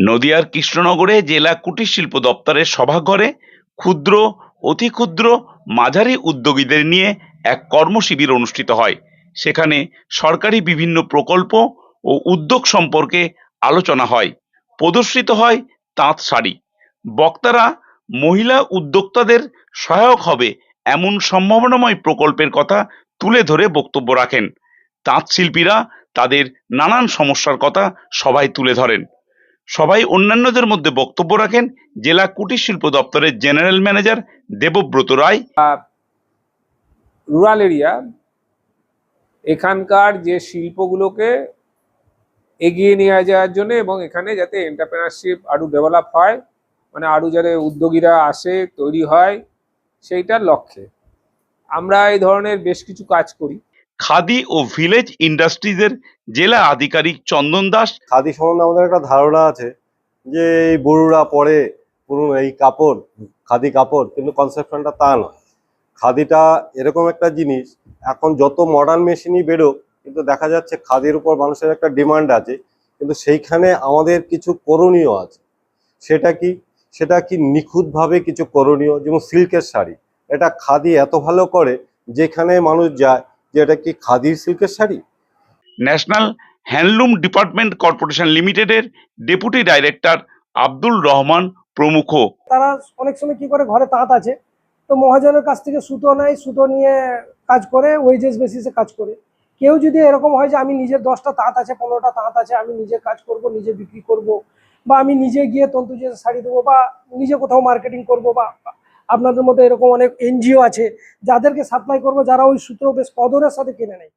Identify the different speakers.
Speaker 1: নদিয়ার কৃষ্ণনগরে জেলা কুটির শিল্প দপ্তরের সভাঘরে ক্ষুদ্র, অতি ক্ষুদ্র মাঝারি উদ্যোগীদের নিয়ে এক কর্মশিবির অনুষ্ঠিত হয়। সেখানে সরকারি বিভিন্ন প্রকল্প ও উদ্যোগ সম্পর্কে আলোচনা হয়। প্রদর্শিত হয় তাঁত শাড়ি। বক্তারা মহিলা উদ্যোক্তাদের সহায়ক হবে এমন সম্ভাবনাময় প্রকল্পের কথা তুলে ধরে বক্তব্য রাখেন। তাঁত শিল্পীরা তাদের নানান সমস্যার কথা সবাই তুলে ধরেন। সবাই অন্যান্যদের মধ্যে বক্তব্য রাখেন জেলা কুটির শিল্প দপ্তরের general manager Debabrata Roy.
Speaker 2: Rural area এখানকার যে শিল্পগুলোকে এগিয়ে নিয়ে যাওয়ার জন্য এবং এখানে যাতে এন্টারপ্রেনারশিপ আরও ডেভেলপ হয় মানে আরও যাতে উদ্যোগীরা আসে, তৈরি হয়, সেইটার লক্ষ্যে। আমরা এই ধরনের বেশ কিছু কাজ করি।
Speaker 1: খাদি ও ভিলেজ ইন্ডাস্ট্রিজের জেলা আধিকারিক চন্দন দাস।
Speaker 3: খাদি সম্বন্ধে আমাদের একটা ধারণা আছে যে এই বড়ুরা পরে পুরনো এই কাপড়, খাদি কাপড়, কিন্তু কনসেপশনটা তা নয়। খাদিটা এরকম একটা জিনিস, এখন যত মডার্ন মেশিনই বেরোক, কিন্তু দেখা যাচ্ছে খাদির উপর মানুষের একটা ডিমান্ড আছে, কিন্তু সেইখানে আমাদের কিছু করণীয় আছে। সেটা কি? সেটা কি নিখুঁতভাবে কিছু করণীয়? যেমন সিল্কের শাড়ি। এটা খাদি এত ভালো করে, যেখানে মানুষ যায় যে এটা কি খাদির সিল্কের sari?
Speaker 1: National handloom department corporation লিমিটেডের ডেপুটি ডাইরেক্টর আব্দুল রহমান প্রমুখ।
Speaker 4: তারা অনেক সময় কি করে ঘরে তাঁত আছে তো মহাজনের কাছ থেকে সুতো নেয় সুতো নিয়ে কাজ করে ওয়েজেস বেসিসে কাজ করে। কেউ যদি এরকম হয় যে আমি নিজের দশটা তাঁত আছে পনেরোটা তাঁত আছে আমি নিজে কাজ করব নিজে বিক্রি করব বা আমি নিজে গিয়ে তন্তু যে শাড়ি দেবো বা নিজে কোথাও মার্কেটিং করব বা আপনাদের মধ্যে এরকম অনেক এনজিও আছে, যাদেরকে সাপ্লাই করব, যারা ওই সুতো বেশ কদরের সাথে কিনে নেয়।